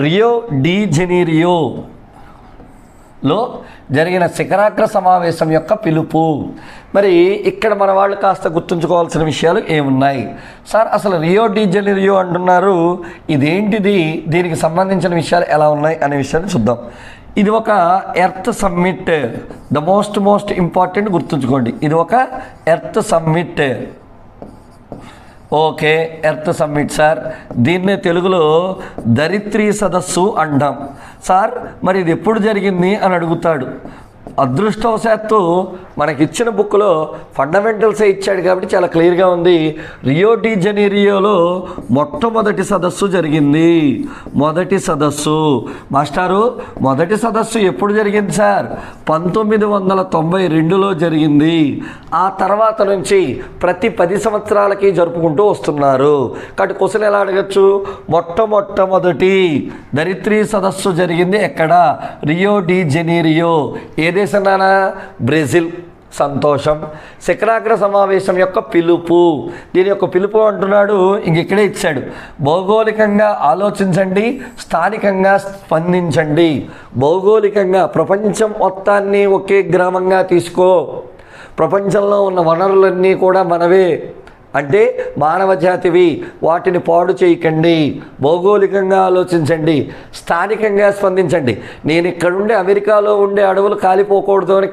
Rio D జెనీరియోలో జరిగిన శిఖరాగ్ర సమావేశం యొక్క పిలుపు. మరి ఇక్కడ మన వాళ్ళు కాస్త గుర్తుంచుకోవాల్సిన విషయాలు ఏమున్నాయి? సార్ అసలు రియో డి జెనీరియో అంటున్నారు. ఇదేంటిది? దీనికి సంబంధించిన విషయాలు ఎలా ఉన్నాయి అనే విషయాన్ని చూద్దాం. ఇది ఒక earth summit. The most most important గుర్తుంచుకోండి. ఇది ఒక earth summit. Okay earth summit sir. దీన్నే తెలుగులో దరిత్రి సదస్సు అంటాం. సార్ మరి ఇది ఎప్పుడు జరిగింది అని అడుగుతాడు. అదృష్టవశాత్తు మనకిచ్చిన బుక్లో ఫండమెంటల్సే ఇచ్చాడు కాబట్టి చాలా క్లియర్గా ఉంది. రియో డి జనీరియోలో మొట్టమొదటి సదస్సు జరిగింది. మొదటి సదస్సు. మాస్టారు మొదటి సదస్సు ఎప్పుడు జరిగింది సార్? పంతొమ్మిది వందల తొంభై రెండులో జరిగింది. ఆ తర్వాత నుంచి ప్రతి పది సంవత్సరాలకి జరుపుకుంటూ వస్తున్నారు. కాబట్టి క్వశ్చన్ ఎలా అడగచ్చు? మొట్టమొట్టమొదటి దరిత్రి సదస్సు జరిగింది ఎక్కడ? Rio de జెనీరియో. ఏ దేశం నానా. బ్రెజిల్ సంతోషం. శిఖరాగ్ర సమావేశం యొక్క పిలుపు. దీని యొక్క పిలుపు అంటున్నాడు ఇంక ఇక్కడే ఇచ్చాడు. భౌగోళికంగా ఆలోచించండి స్థానికంగా స్పందించండి. భౌగోళికంగా ప్రపంచం మొత్తాన్ని ఒకే గ్రామంగా తీసుకో. ప్రపంచంలో ఉన్న వనరులన్నీ కూడా మనవే. అంటే మానవ జాతివి వాటిని పాడు చేయకండి. భౌగోళికంగా ఆలోచించండి. స్థానికంగా స్పందించండి. నేను ఇక్కడ ఉండే అమెరికాలో ఉండే అడవులు కాలిపోకూడదు అని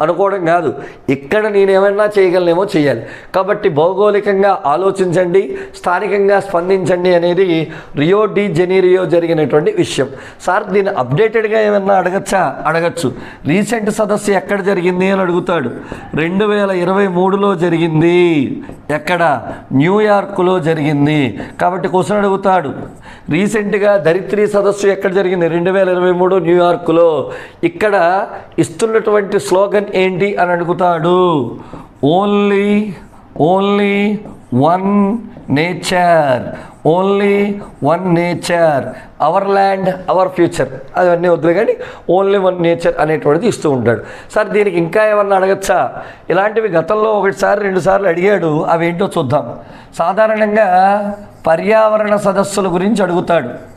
అనుకోవడం కాదు. ఇక్కడ నేనేమన్నా చేయగలనేమో చేయాలి. కాబట్టి భౌగోళికంగా ఆలోచించండి స్థానికంగా స్పందించండి అనేది రియో డి జెనీరియో జరిగినటువంటి విషయం. సార్ దీన్ని అప్డేటెడ్గా ఏమన్నా అడగచ్చా? అడగచ్చు. రీసెంట్ సదస్సు ఎక్కడ జరిగింది అని అడుగుతాడు. రెండు వేల ఇరవై మూడులో జరిగింది. ఎక్కడ? న్యూయార్క్లో జరిగింది. కాబట్టి క్వశ్చన్ అడుగుతాడు. రీసెంట్గా ధరిత్రి సదస్సు ఎక్కడ జరిగింది? రెండు వేల ఇరవై మూడు న్యూయార్క్లో ఇక్కడ ఇస్తున్నటువంటి స్లోగన్ ఏంటి అని అడుగుతాడు. Only only one nature only one nature our land our future అవన్నీ వద్దులే కానీ ఓన్లీ వన్ నేచర్ అనేటువంటిది ఇస్తూ ఉంటాడు. సార్ దీనికి ఇంకా ఏమన్నా అడగచ్చా? ఇలాంటివి గతంలో ఒకటిసారి రెండు సార్లు అడిగాడు. అవి ఏంటో చూద్దాం. సాధారణంగా పర్యావరణ సదస్సుల గురించి అడుగుతాడు.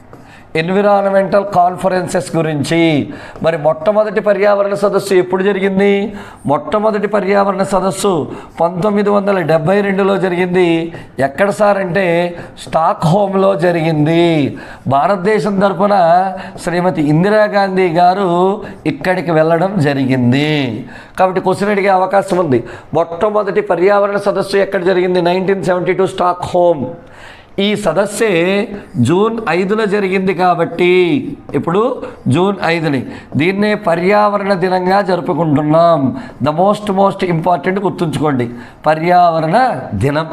ఎన్విరాన్మెంటల్ కాన్ఫరెన్సెస్ గురించి. మరి మొట్టమొదటి పర్యావరణ సదస్సు ఎప్పుడు జరిగింది? మొట్టమొదటి పర్యావరణ సదస్సు పంతొమ్మిది వందల డెబ్బై రెండులో జరిగింది. ఎక్కడ సార్ అంటే స్టాక్ హోమ్లో జరిగింది. భారతదేశం తరపున శ్రీమతి ఇందిరాగాంధీ గారు ఇక్కడికి వెళ్ళడం జరిగింది. కాబట్టి క్వశ్చన్ అడిగే అవకాశం ఉంది. మొట్టమొదటి పర్యావరణ సదస్సు ఎక్కడ జరిగింది? Nineteen seventy two Stockholm ఈ సదస్సే జూన్ ఐదున జరిగింది కాబట్టి ఇప్పుడు జూన్ ఐదుని. దీన్నే పర్యావరణ దినంగా జరుపుకుంటున్నాం. ద మోస్ట్ మోస్ట్ ఇంపార్టెంట్ గుర్తుంచుకోండి. పర్యావరణ దినం.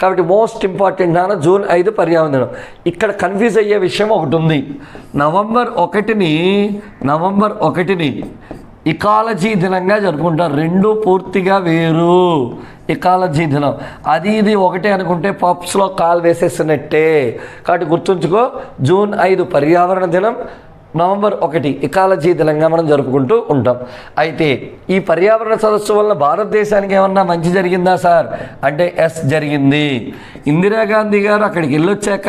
కాబట్టి మోస్ట్ ఇంపార్టెంట్ నాన్న జూన్ ఐదు పర్యావరణ దినం. ఇక్కడ కన్ఫ్యూజ్ అయ్యే విషయం ఒకటి ఉంది. నవంబర్ ఒకటిని నవంబర్ ఒకటిని ఇకాలజీ దినంగా జరుపుకుంటారు. రెండు పూర్తిగా వేరు. ఇకాలజీ దినం అది ఇది ఒకటే అనుకుంటే పాప్స్లో కాల్ వేసేసినట్టే. కాబట్టి గుర్తుంచుకో జూన్ ఐదు పర్యావరణ దినం నవంబర్ ఒకటి ఇకాలజీ దినంగా మనం జరుపుకుంటూ ఉంటాం. అయితే ఈ పర్యావరణ సదస్సు వల్ల భారతదేశానికి ఏమన్నా మంచి జరిగిందా సార్? అంటే ఎస్ జరిగింది. ఇందిరాగాంధీ గారు అక్కడికి వెళ్ళొచ్చాక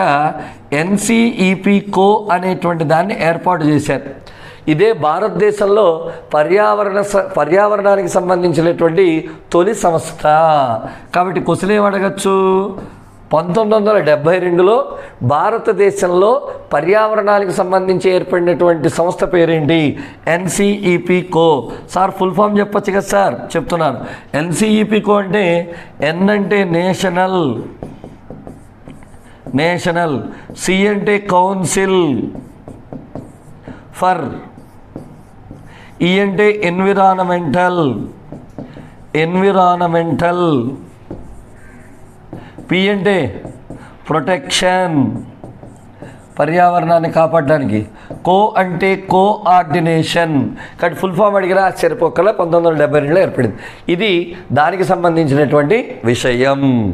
ఎన్సిఈపి కో అనేటువంటి దాన్ని ఏర్పాటు చేశారు. ఇదే భారతదేశంలో పర్యావరణ స- పర్యావరణానికి సంబంధించినటువంటి తొలి సంస్థ. కాబట్టి క్వశ్చన్ ఏమడగచ్చు అడగచ్చు పంతొమ్మిది వందల డెబ్భై రెండులో భారతదేశంలో పర్యావరణానికి సంబంధించి ఏర్పడినటువంటి సంస్థ పేరేంటి? NCEP co. Sir full form చెప్పొచ్చు కదా సార్? చెప్తున్నాను. ఎన్సిఈపి కో అంటే ఎన్ అంటే నేషనల్. నేషనల్. సి అంటే కౌన్సిల్. ఫర్ ఈ అంటే ఎన్విరానమెంటల్ ఎన్విరానమెంటల్. పి అంటే ప్రొటెక్షన్ పర్యావరణాన్ని కాపాడడానికి. కో అంటే కోఆర్డినేషన్. కాబట్టి ఫుల్ ఫామ్ అడిగినా ఆశ్చర్యపోకల పంతొమ్మిది వందల డెబ్బై రెండులో ఏర్పడింది. ఇది దానికి సంబంధించినటువంటి విషయం.